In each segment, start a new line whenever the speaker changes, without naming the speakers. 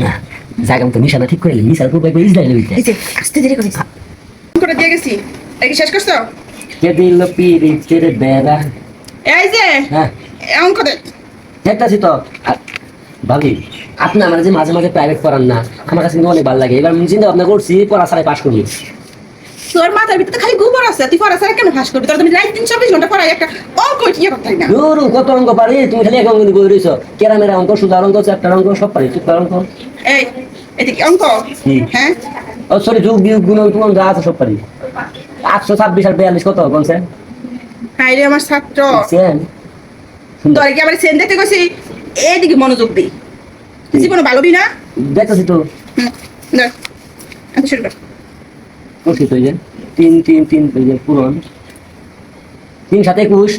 জায়গা মতো নিশানা ঠিক করে পাইবে ইসরায়েলের ভিতরে
এই যে আস্তে ধীরে করিস করে দিয়ে গেছি? এই শেষ করছ?
কে দিল বেড়া।
এই যে
হ্যাঁ। দেখতেছি তো। ভাবি আপনি আমার যে মাঝে মাঝে প্রাইভেট পড়ান না আমার কাছে কিন্তু অনেক ভালো লাগে। এবার চিন্তা ভাবনা করছি পড়া ছাড়াই পাশ করবি।
তোর মাথার ভিতরে খালি গোবর আছে তুই পড়া ছাড়া কেন ফাঁস করবি? তোর তুমি রাত দিন চব্বিশ ঘণ্টা পড়াই একটা অঙ্ক ইয়ে করতে না?
কত অঙ্ক পারি তুমি খালি এক অঙ্ক বই রয়েছ কেরামের অঙ্ক সুদার অঙ্ক চ্যাপ্টার অঙ্ক সব পারি চুক্তার অঙ্ক।
এই অঙ্ক।
কি?
হ্যাঁ?
ও সরি যুগ বিয়োগ গুণ তোমার যা আছে সব পারি। আটশো ছাব্বিশ আর বিয়াল্লিশ কত বলছে
হাই রে আমার ছাত্র। তোর কি আবার সেন দেখতে গেছি এইদিকে মনোযোগ দিই তুই জীবনে ভালোবি না?
দেখতেছি তো।
শুরু কর।
যে তিন তিন তিন পূরণ। তিন সাথে একুশ।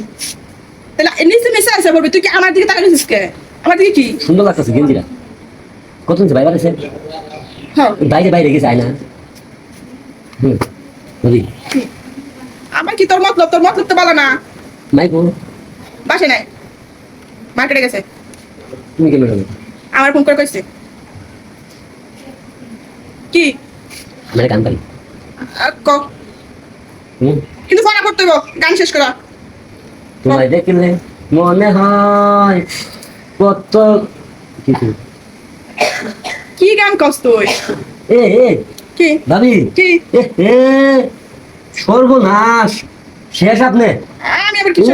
তাহলে নিচে মেসে আসে বলবি। তুই কি আমার দিকে কে? আমার দিকে কি?
সুন্দর লাগতেছে গেঞ্জিরা কত বাইরে আছে
হ্যাঁ।
বাইরে বাইরে গেছে আয় না হুম বুঝি
আমার কি তোর মতলব? তোর মতলব তো বলো না।
মাইকো?
বাসে নাই। মার্কেটে গেছে।
তুমি কেন
আমার ফোন করে কইছে। কি?
আমার গান পারি।
ক? কিন্তু ফোন করতে গান শেষ করা।
তোমায় দেখলে মনে হয় কত কিছু
কি গান কস তুই?
এ এ
কি?
ভাবি
কি?
এ সর্বনাশ। শেষ আপনি?
আমি আবার কিছু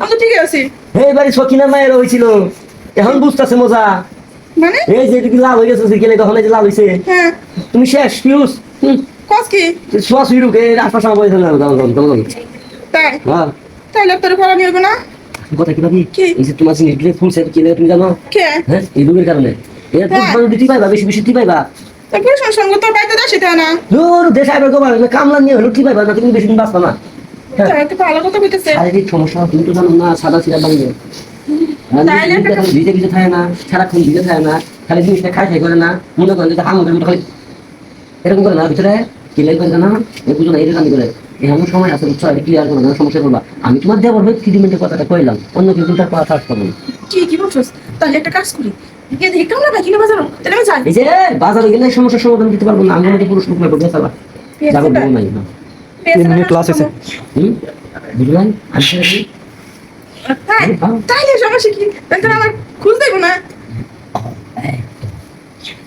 আমি তো ঠিকই আছি।
এই বাড়ি সখিনা মায়ের হয়েছিল। এখন বুঝতেছে মজা।
মানে?
এই যে কি লাল হয়ে গেছে সেখানে তখন এই যে লাল হয়েছে
হ্যাঁ।
তুমি শেষ পিউস
কস কি?
সোয়া সুইরুকে আশপাশ আমার না
তাই?
হ্যাঁ।
তাইলে তোর পড়া নিয়ে না?
কথা কি ভাবি?
কি?
এই যে তোমার জিনিসগুলো ফুল সেট কিনে তুমি জানো?
কে?
হ্যাঁ এই রোগের কারণে। এর তো। পাইবা বেশি বেশি দিতে পাইবা
তারপরে সঙ্গে তোর বাড়িতে দা সেটা না?
দূর দেশ আইবার গোবার কামলা নিয়ে হলো ঠিক পাইবা না তুমি বেশি দিন বাঁচবা না।
ভালো কথা কইতেছে
শারীরিক সমস্যা? তুমি তো জানো না সাদা সিরা বানিয়ে। ভিজে ভিজে থাকে না সারাক্ষণ ভিজে থাকে না খালি জিনিসটা খাই খাই করে না মনে করেন যে হামুদের মতো খালি। এরকম করে না ভিতরে করে না এই বুঝো না এটা করে। এমন সময় আছে বুঝছ? এটা ক্লিয়ার করো না সমস্যা করবা। আমি তোমার ভাই ট্রিটমেন্টের কথাটা কইলাম অন্য কিন্তু তার কথা করব না।
কি কি বলছস। তাহলে একটা কাজ করি
বাজারে গেলে সমস্যার সমাধান দিতে পারব না। আমার পুরুষ লোক লাগবে বেসালা
পেঁয়াজ
বউ নাই না।
পেঁয়াজের
মিনিট
কাজ
loss হয়েছে।
করব।
হুম? বুঝলেন আমি
তাই তাইলে সমস্যা কি তাহলে আমার খুঁজ না।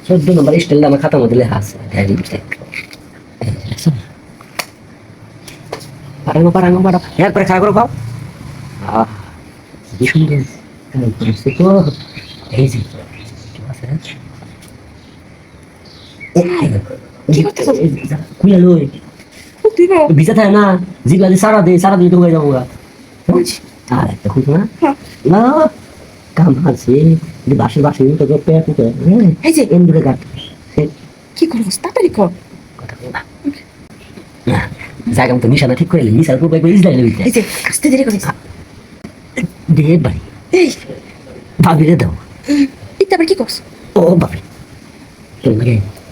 চোদ্দ নম্বর স্টাইল আমার খাতার মধ্যে লেখা আছে ডায়েরি পারানো পারানো পারা এরপরে খাওয়া করো খাও। আহ কি সুন্দর। কাজ করেছে তো এই যে। কি আছে?
কি করতেছো?
এই যে, খুলে লই ভিজা থাকে না জিগলা দিয়ে সারা দিয়ে সারা দিয়ে হয়ে যাব গা। আর একটা খুঁজো না
হ্যাঁ।
না কাম আছে। বাসে বাসে তো পেয়ে টুকে
এই যে।
এমনি কাট।
কি করব তাড়াতাড়ি কর।
কথা বল না। জায়গা মতো নিশানা ঠিক করে
এই যে আস্তে ধীরে করিস।
দিয়ে বাড়ি।
এই।
ভাবিরে দাও।
এটা আবার কি করছ
ও বাপরে। কেমন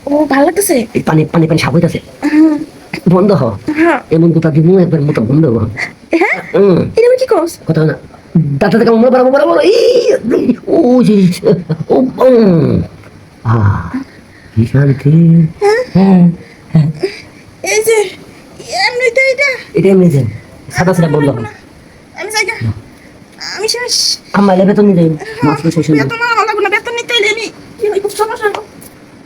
ও ভালো লাগতেছে?
পানি পানি পানি সাপ হইতাছে
হ্যাঁ,
বন্ধ হ।
হ্যাঁ।
এমন কথা দিব একবার মতো বন্ধ হব
হ্যাঁ?
হুম।
এটা কি করছ
কথা না। দাঁতা থেকে মনে বাড়াবো এই ও যে ও। আহ কি শান্তি। হ্যাঁ?
এই যে এমনিতে এটা।
এটা এমনি যে সাদা সাদা হয়
আমি আমি শেষ।
আমার লেবে তো নিয়ে যাই। মাছ শেষ হয়ে